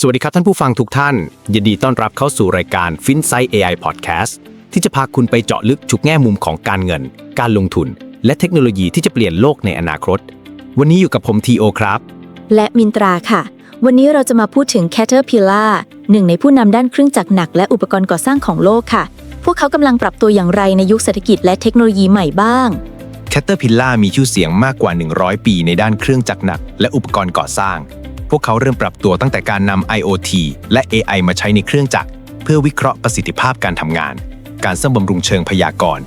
สวัสดีครับท่านผู้ฟังทุกท่าน ยินดีต้อนรับเข้าสู่รายการ FinSight AI Podcast ที่จะพาคุณไปเจาะลึกทุกแง่มุมของการเงิน การลงทุน และเทคโนโลยีที่จะเปลี่ยนโลกในอนาคต วันนี้อยู่กับผมทีโอครับ และมินตราค่ะ วันนี้เราจะมาพูดถึง Caterpillar หนึ่งในผู้นำด้านเครื่องจักรหนักและอุปกรณ์ก่อสร้างของโลกค่ะ พวกเขากำลังปรับตัวอย่างไรในยุคเศรษฐกิจและเทคโนโลยีใหม่บ้าง Caterpillar มีชื่อเสียงมากกว่า 100 ปีในด้านเครื่องจักรหนัก และอุปกรณ์ก่อสร้าง พวกเขาเริ่มปรับตัวตั้งแต่การนำ IoT และ AI มาใช้ในเครื่องจักร เพื่อวิเคราะห์ประสิทธิภาพการทำงาน การซ่อมบำรุงเชิงพยากรณ์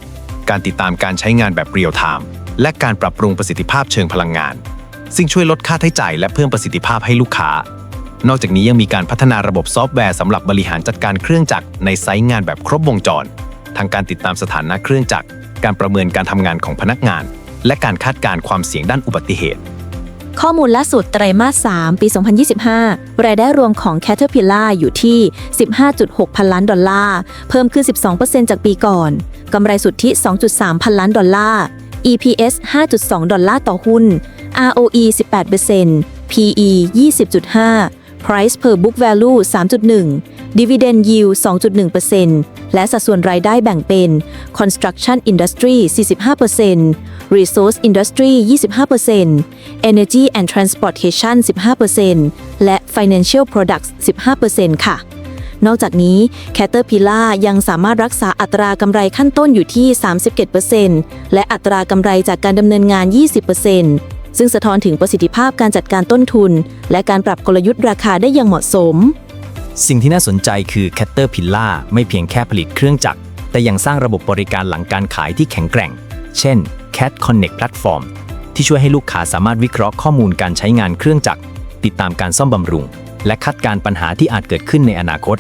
การติดตามการใช้งานแบบเรียลไทม์ และการปรับปรุงประสิทธิภาพเชิงพลังงาน ซึ่งช่วยลดค่าใช้จ่ายและเพิ่มประสิทธิภาพให้ลูกค้า นอกจากนี้ยังมีการพัฒนาระบบซอฟต์แวร์สำหรับบริหารจัดการเครื่องจักรในไซต์งานแบบครบวงจร ทางการติดตามสถานะเครื่องจักร การประเมินการทำงานของพนักงาน และการคาดการณ์ความเสี่ยงด้านอุบัติเหตุ ข้อมูลล่าสุดไตรมาส 3 ปี 2025 รายได้รวมของ Caterpillar อยู่ที่ 15.6 พันล้านดอลลาร์ เพิ่มขึ้น 12%จากปีก่อน กำไรสุทธิ 2.3 พันล้านดอลลาร์ EPS 5.2 ดอลลาร์ต่อหุ้น ROE 18% PE 20.5 Price per book value 3.1 Dividend yield 2.1%และสัดส่วนรายได้แบ่งเป็น Construction Industry 45% Resource Industry 25% Energy and Transportation 15%และ Financial Products 15%ค่ะนอกจากนี้ Caterpillar ยังสามารถรักษาอัตรากำไรขั้นต้นอยู่ที่37%และอัตรากำไรจากการดำเนินงาน 20%ซึ่งสะท้อนถึงประสิทธิภาพการจัดการต้นทุน และการปรับกลยุทธ์ราคาได้อย่างเหมาะสม สิ่งที่น่าสนใจคือ Caterpillar ไม่เพียงแค่ผลิตเครื่องจักร แต่ยังสร้างระบบบริการหลังการขายที่แข็งแกร่ง เช่น Cat Connect Platform ที่ช่วยให้ลูกค้าสามารถวิเคราะห์ข้อมูลการใช้งานเครื่องจักร ติดตามการซ่อมบำรุง และคาดการปัญหาที่อาจเกิดขึ้นในอนาคต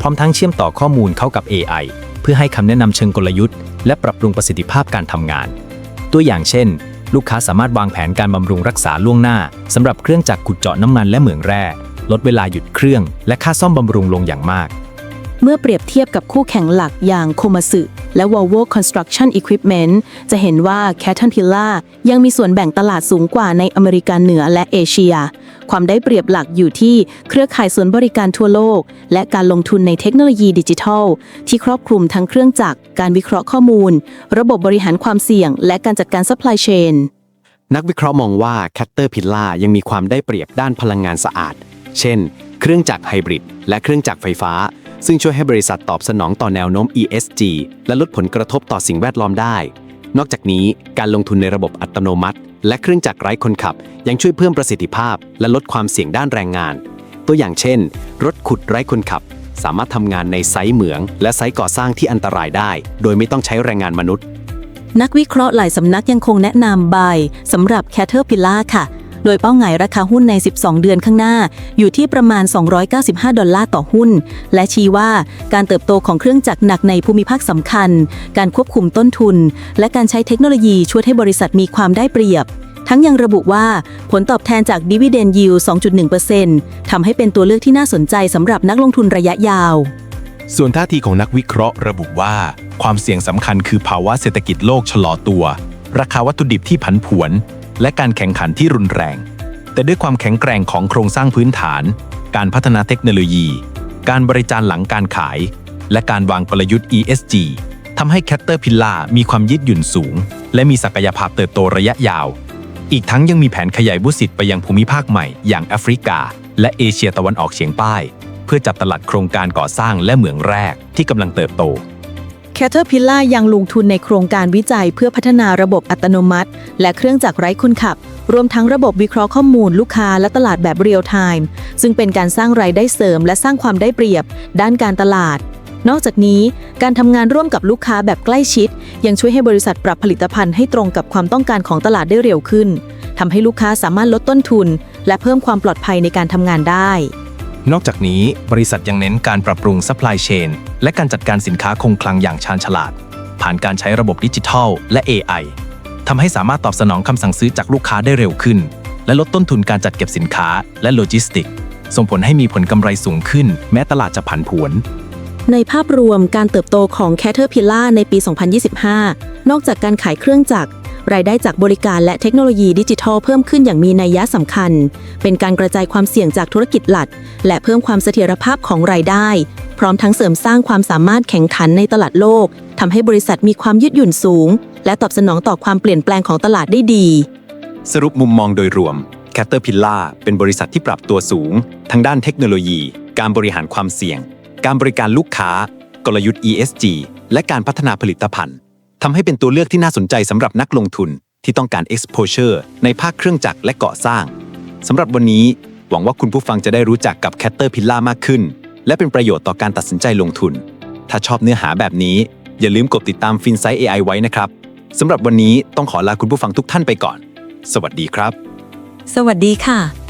พร้อมทั้งเชื่อมต่อข้อมูลเข้ากับ AI เพื่อให้คำแนะนำเชิงกลยุทธ์ และปรับปรุงประสิทธิภาพการทำงาน ตัวอย่างเช่น ลูกค้าสามารถวางแผนการบำรุงรักษาล่วงหน้าสำหรับเครื่องจักรขุดเจาะน้ำมันและเหมืองแร่ ลดเวลาหยุดเครื่อง และค่าซ่อมบำรุงลงอย่างมาก เมื่อเปรียบเทียบกับคู่แข่งหลักอย่างโคมาสึและ Volvo Construction Equipment จะเห็นว่า Caterpillar ยังมีส่วนแบ่งตลาดสูงกว่าในอเมริกาเหนือและเอเชีย ความได้เปรียบหลักอยู่ที่เครือข่ายส่วนบริการทั่วโลก และการลงทุนในเทคโนโลยีดิจิทัล ที่ครอบคลุมทั้งเครื่องจักร การวิเคราะห์ข้อมูล ระบบบริหารความเสี่ยง และการจัดการ supply chain นักวิเคราะห์มองว่า Caterpillar ยังมีความได้เปรียบด้านพลังงานสะอาด เช่น เครื่องจักรไฮบริดและเครื่องจักรไฟฟ้า ซึ่งช่วยให้บริษัทตอบสนองต่อแนวโน้ม ESG และลดผลกระทบต่อสิ่งแวดล้อมได้ นอกจากนี้การลงทุนในระบบอัตโนมัติ และเครื่องจักรไร้คนขับ ยังช่วยเพิ่มประสิทธิภาพ และลดความเสี่ยงด้านแรงงาน ตัวอย่างเช่น รถขุดไร้คนขับ สามารถทำงานในไซต์เหมือง และไซต์ก่อสร้างที่อันตรายได้ โดยไม่ต้องใช้แรงงานมนุษย์นักวิเคราะห์หลายสำนักยังคงแนะนำ buy สำหรับ Caterpillar ค่ะ โดยเป้าหมายราคาหุ้นใน 12 เดือนข้างหน้า อยู่ที่ประมาณ 295 ดอลลาร์ต่อหุ้น และชี้ว่าการเติบโตของเครื่องจักรหนักในภูมิภาคสำคัญ การควบคุมต้นทุน และการใช้เทคโนโลยีช่วยให้บริษัทมีความได้เปรียบทั้งยังระบุว่าผลตอบแทนจาก Dividend Yield 2.1%ทำให้เป็นตัวเลือกที่น่าสนใจสำหรับนักลงทุนระยะยาว ส่วนท่าทีของนักวิเคราะห์ระบุว่า ความเสี่ยงสำคัญคือภาวะเศรษฐกิจโลกชะลอตัว ราคาวัตถุดิบที่ผันผวน และการแข่งขันที่รุนแรง แต่ด้วยความแข็งแกร่งของโครงสร้างพื้นฐาน การพัฒนาเทคโนโลยี การบริการหลังการขาย และการวางกลยุทธ์ ESG ทำให้ Caterpillar มีความยืดหยุ่นสูง และมีศักยภาพเติบโตระยะยาว อีกทั้งยังมีแผนขยายบุสิตไปยังภูมิภาคใหม่ อย่างแอฟริกา และเอเชียตะวันออกเฉียงใต้ เพื่อจับตลาดโครงการก่อสร้างและเหมืองแร่ที่กำลังเติบโต Caterpillar ยังลงทุนในโครงการวิจัยเพื่อพัฒนาระบบอัตโนมัติ และเครื่องจักรไร้คนขับ รวมทั้งระบบวิเคราะห์ข้อมูลลูกค้าและตลาดแบบเรียลไทม์ซึ่งเป็นการสร้างรายได้เสริม และสร้างความได้เปรียบ ด้านการตลาด นอกจากนี้ การทำงานร่วมกับลูกค้าแบบใกล้ชิด ยังช่วยให้บริษัทปรับผลิตภัณฑ์ให้ตรงกับความต้องการของตลาดได้เร็วขึ้นทำให้ลูกค้าสามารถลดต้นทุน และเพิ่มความปลอดภัยในการทำงานได้ นอกจากนี้บริษัทยังเน้นการปรับปรุง supply chain และการจัดการสินค้าคงคลังอย่างชาญฉลาด ผ่านการใช้ระบบดิจิทัล และ AI ทำให้สามารถตอบสนองคำสั่งซื้อจากลูกค้าได้เร็วขึ้น และลดต้นทุนการจัดเก็บสินค้าและโลจิสติก ส่งผลให้มีผลกำไรสูงขึ้น แม้ตลาดจะผันผวน ในภาพรวมการเติบโตของ Caterpillar ในปี 2025 นอกจากการขายเครื่องจักร รายได้จากบริการและเทคโนโลยีดิจิทัลเพิ่มขึ้นอย่างมีนัยยะสำคัญ เป็นการกระจายความเสี่ยงจากธุรกิจหลัก และเพิ่มความเสถียรภาพของรายได้ พร้อมทั้งเสริมสร้างความสามารถแข่งขันในตลาดโลกทำให้บริษัทมีความยืดหยุ่นสูง และตอบสนองต่อความเปลี่ยนแปลงของตลาดได้ดี สรุปมุมมองโดยรวม Caterpillar เป็นบริษัทที่ปรับตัวสูง ทั้งด้านเทคโนโลยี การบริหารความเสี่ยง การบริการลูกค้า กลยุทธ์ ESG และการพัฒนาผลิตภัณฑ์ ทำให้เป็นตัวเลือกที่น่าสนใจสำหรับนักลงทุนที่ต้องการ exposure ในภาคเครื่องจักรและก่อสร้างสำหรับวันนี้ หวังว่าคุณผู้ฟังจะได้รู้จักกับ Caterpillar มากขึ้น และเป็นประโยชน์ต่อการตัดสินใจลงทุน ถ้าชอบเนื้อหาแบบนี้ อย่าลืมกดติดตาม FinSight AI ไว้นะครับสำหรับวันนี้ต้องขอลาคุณผู้ฟังทุกท่านไปก่อน สวัสดีครับ สวัสดีค่ะ